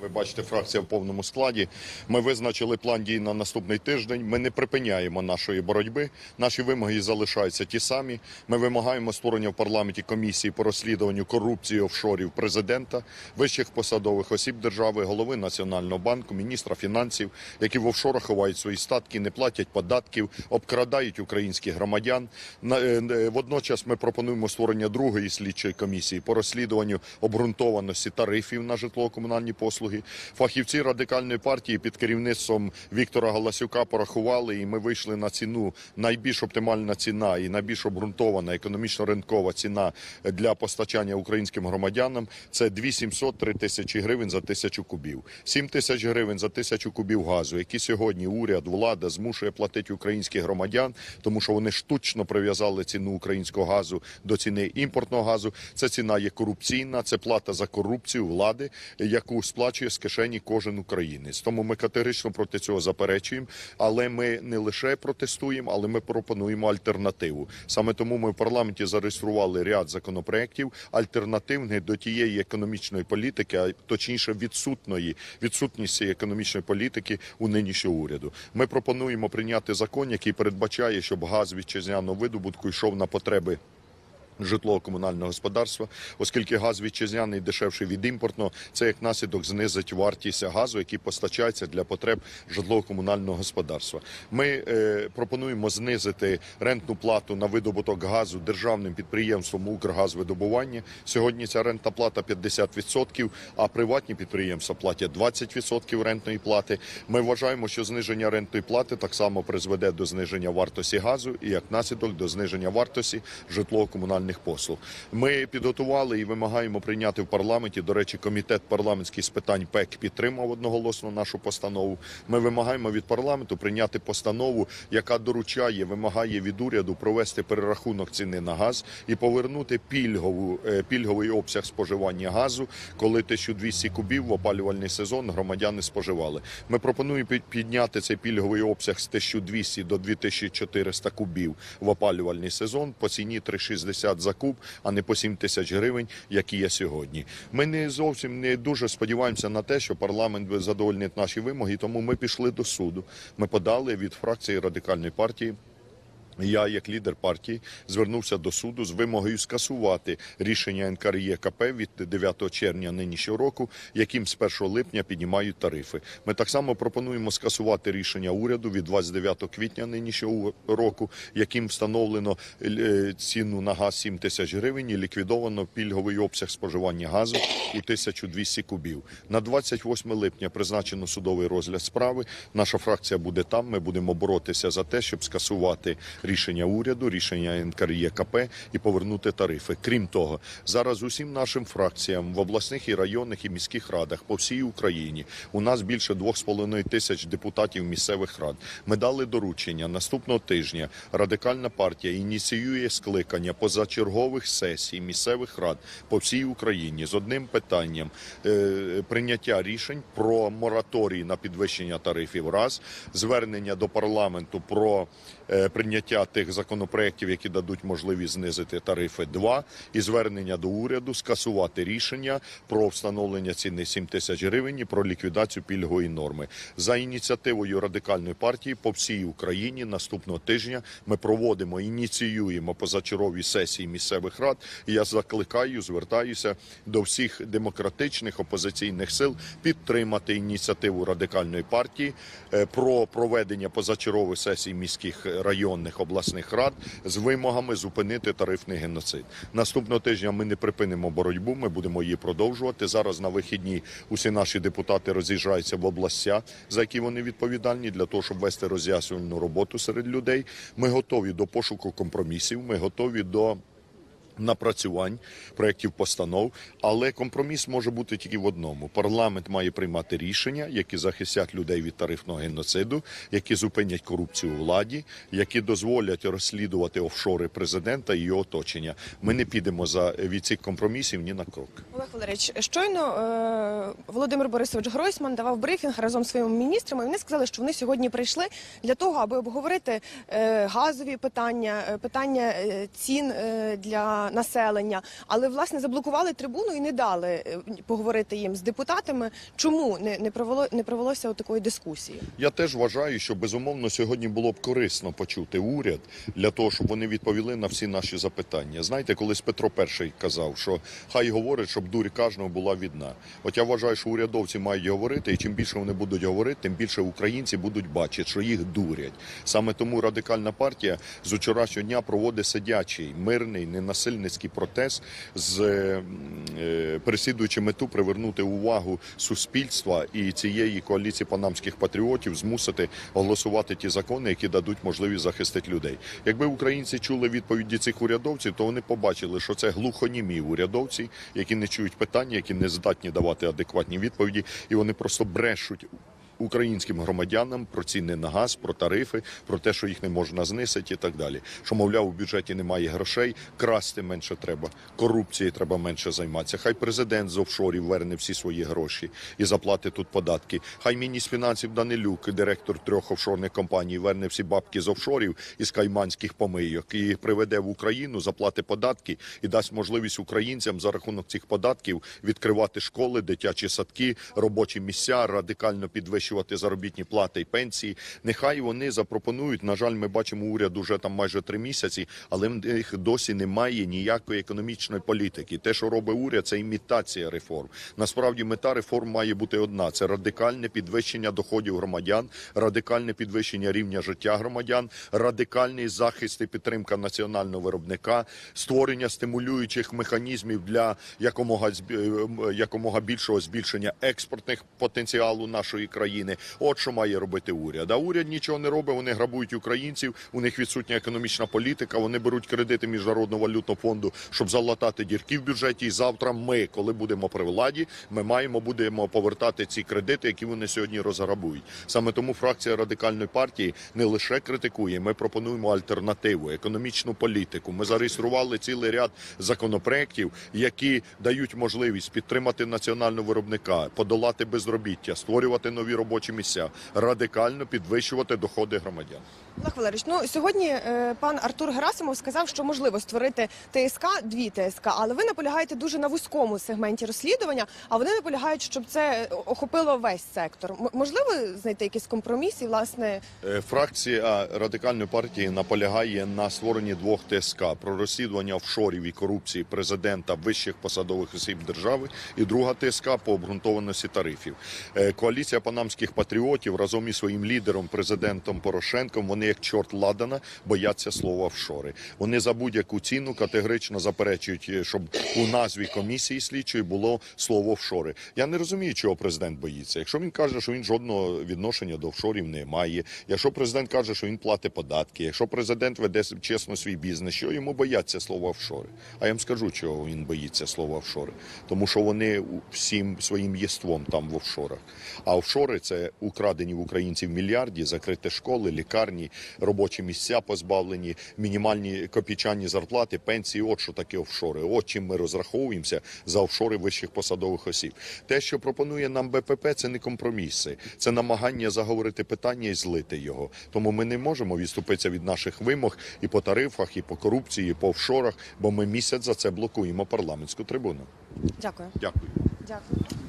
Ви бачите, фракція в повному складі. Ми визначили план дій на наступний тиждень. Ми не припиняємо нашої боротьби. Наші вимоги залишаються ті самі. Ми вимагаємо створення в парламенті комісії по розслідуванню корупції офшорів президента, вищих посадових осіб держави, голови Національного банку, міністра фінансів, які в офшорах ховають свої статки, не платять податків, обкрадають українських громадян. Е, е, Водночас ми пропонуємо створення другої слідчої комісії по розслідуванню обґрунтованості тарифів на житлово-комунальні послуги. Фахівці радикальної партії під керівництвом Віктора Галасюка порахували, і ми вийшли на ціну. Найбільш оптимальна ціна і найбільш обґрунтована економічно-ринкова ціна для постачання українським громадянам це 2700 3 тисячі гривень за тисячу кубів. 7 тисяч гривень за тисячу кубів газу, які сьогодні уряд, влада змушує платити українських громадян, тому що вони штучно прив'язали ціну українського газу до ціни імпортного газу. Це ціна є корупційна, це плата за корупцію влади, яку сплачує з кишені кожен українець. Тому ми категорично проти цього заперечуємо. Але ми не лише протестуємо, але ми пропонуємо альтернативу. Саме тому ми в парламенті зареєстрували ряд законопроєктів альтернативних до тієї економічної політики, а точніше відсутної відсутності економічної політики у нинішнього уряду. Ми пропонуємо прийняти закон, який передбачає, щоб газ вітчизняного видобутку йшов на потреби житлово-комунального господарства, оскільки газ вітчизняний дешевший від імпортного, це як наслідок знизить вартість газу, який постачається для потреб житлово-комунального господарства. Ми е, пропонуємо знизити рентну плату на видобуток газу державним підприємством Укргазвидобування. Сьогодні ця рентна плата 50%, а приватні підприємства платять 20% рентної плати. Ми вважаємо, що зниження рентної плати так само призведе до зниження вартості газу і як наслідок до зниження вартості житлово-комунальних послуг. Ми підготували і вимагаємо прийняти в парламенті. До речі, комітет парламентський з питань ПЕК підтримав одноголосно нашу постанову. Ми вимагаємо від парламенту прийняти постанову, яка доручає, вимагає від уряду провести перерахунок ціни на газ і повернути пільгову е, пільговий обсяг споживання газу, коли 1200 кубів в опалювальний сезон громадяни споживали. Ми пропонуємо під- підняти цей пільговий обсяг з 1200 до 2400 кубів в опалювальний сезон по ціні 3,60 за куб, а не по 7 тисяч гривень, які є сьогодні. Ми не зовсім не дуже сподіваємося на те, що парламент задовольнить наші вимоги, тому ми пішли до суду. Ми подали від фракції радикальної партії. Я, як лідер партії, звернувся до суду з вимогою скасувати рішення НКРЄКП від 9 червня нинішнього року, яким з 1 липня піднімають тарифи. Ми так само пропонуємо скасувати рішення уряду від 29 квітня нинішнього року, яким встановлено е, ціну на газ 7 тисяч гривень і ліквідовано пільговий обсяг споживання газу у 1200 кубів. На 28 липня призначено судовий розгляд справи. Наша фракція буде там. Ми будемо боротися за те, щоб скасувати рішення уряду, рішення НКРЄКП і повернути тарифи. Крім того, зараз усім нашим фракціям в обласних і районних і міських радах по всій Україні у нас більше 2,5 тисяч депутатів місцевих рад. Ми дали доручення наступного тижня. Радикальна партія ініціює скликання позачергових сесій місцевих рад по всій Україні з одним питанням е, прийняття рішень про мораторій на підвищення тарифів. Раз звернення до парламенту про е, прийняття тих законопроєктів, які дадуть можливість знизити тарифи. Два і звернення до уряду скасувати рішення про встановлення ціни 7 тисяч гривень і про ліквідацію пільгової норми за ініціативою радикальної партії по всій Україні. Наступного тижня ми проводимо ініціюємо позачергові сесії місцевих рад. І я закликаю, звертаюся до всіх демократичних опозиційних сил підтримати ініціативу радикальної партії е, про проведення позачергових сесій міських районних обласних рад з вимогами зупинити тарифний геноцид. Наступного тижня ми не припинимо боротьбу. Ми будемо її продовжувати. Зараз на вихідні усі наші депутати роз'їжджаються в областя, за які вони відповідальні, для того, щоб вести роз'яснювальну роботу серед людей. Ми готові до пошуку компромісів. Ми готові до напрацювань проєктів постанов, але компроміс може бути тільки в одному: парламент має приймати рішення, які захистять людей від тарифного геноциду, які зупинять корупцію у владі, які дозволять розслідувати офшори президента і його оточення. Ми не підемо за від цих компромісів ні на крок. Олег Валерійович, щойно е, Володимир Борисович Гройсман давав брифінг разом з своїми міністрами. Вони сказали, що вони сьогодні прийшли для того, аби обговорити е, газові питання, е, питання е, цін е, для населення, але власне заблокували трибуну і не дали е, поговорити їм з депутатами. Чому не, не провело не провелося такої дискусії? Я теж вважаю, що безумовно сьогодні було б корисно почути уряд для того, щоб вони відповіли на всі наші запитання. Знаєте, колись Петро І казав, що хай говорить, щоб дурь кожного була відна. От я вважаю, що урядовці мають говорити, і чим більше вони будуть говорити, тим більше українці будуть бачити, що їх дурять. Саме тому радикальна партія з вчорашнього дня проводить сидячий, мирний, ненасильницький протест з е, переслідуючи мету привернути увагу суспільства і цієї коаліції панамських патріотів змусити голосувати ті закони, які дадуть можливість захистити людей. Якби українці чули відповіді цих урядовців, то вони побачили, що це глухонімі урядовці, які не чують питання, які не здатні давати адекватні відповіді, і вони просто брешуть українським громадянам про ціни на газ, про тарифи, про те, що їх не можна знисити і так далі. Що, мовляв, у бюджеті немає грошей, красти менше треба, корупцією треба менше займатися. Хай президент з офшорів верне всі свої гроші і заплатить тут податки. Хай міністр фінансів Данилюк, директор трьох офшорних компаній, верне всі бабки з офшорів із кайманських помийок і приведе в Україну, заплатить податки і дасть можливість українцям за рахунок цих податків відкривати школи, дитячі садки, робочі місця, радикально підвищувати заробітні плати і пенсії. Нехай вони запропонують. На жаль, ми бачимо уряд уже там майже три місяці, але в них досі немає ніякої економічної політики. Те, що робить уряд, це імітація реформ. Насправді мета реформ має бути одна: це радикальне підвищення доходів громадян, радикальне підвищення рівня життя громадян, радикальний захист і підтримка національного виробника, створення стимулюючих механізмів для якомога е, якомога більшого збільшення експортних потенціалу нашої країни. От що має робити уряд. А уряд нічого не робить. Вони грабують українців. У них відсутня економічна політика. Вони беруть кредити міжнародного валютного фонду, щоб залатати дірки в бюджеті. І завтра ми, коли будемо при владі, ми маємо будемо повертати ці кредити, які вони сьогодні розграбують. Саме тому фракція радикальної партії не лише критикує, ми пропонуємо альтернативу, економічну політику. Ми зареєстрували цілий ряд законопроєктів, які дають можливість підтримати національного виробника, подолати безробіття, створювати нові робочі місця, радикально підвищувати доходи громадян. Олег Валерійович, ну сьогодні е, пан Артур Герасимов сказав, що можливо створити ТСК, дві ТСК, але ви наполягаєте дуже на вузькому сегменті розслідування. А вони наполягають, щоб це охопило весь сектор. М- можливо знайти якийсь компроміс і власне Е, Фракція радикальної партії наполягає на створенні двох ТСК про розслідування офшорів і корупції президента вищих посадових осіб держави, і друга ТСК по обґрунтованості тарифів. Е, Коаліція панамських патріотів разом із своїм лідером, президентом Порошенком, вони як чорт ладана бояться слова офшори. Вони за будь-яку ціну категорично заперечують, е, щоб у назві комісії слідчої було слово офшори. Я не розумію, чого президент боїться. Якщо він каже, що він жодного відношення до офшорів не має, якщо президент каже, що він платить податки, якщо президент веде чесно свій бізнес, що йому бояться слова офшори? А я вам скажу, чого він боїться слова офшори. Тому що вони всім своїм єством там в офшорах. А офшори це украдені в українців мільярді, закриті школи, лікарні, робочі місця позбавлені, мінімальні копійчані зарплати, пенсії. От що таке офшори. От чим ми розраховуємося за офшори вищих посадових осіб. Те, що пропонує нам БПП, це не компроміси, це намагання заговорити питання і злити його. Тому ми не можемо відступитися від наших вимог і по тарифах, і по корупції, і по офшорах, бо ми місяць за це блокуємо парламентську трибуну. дякую. Дякую. Дякую.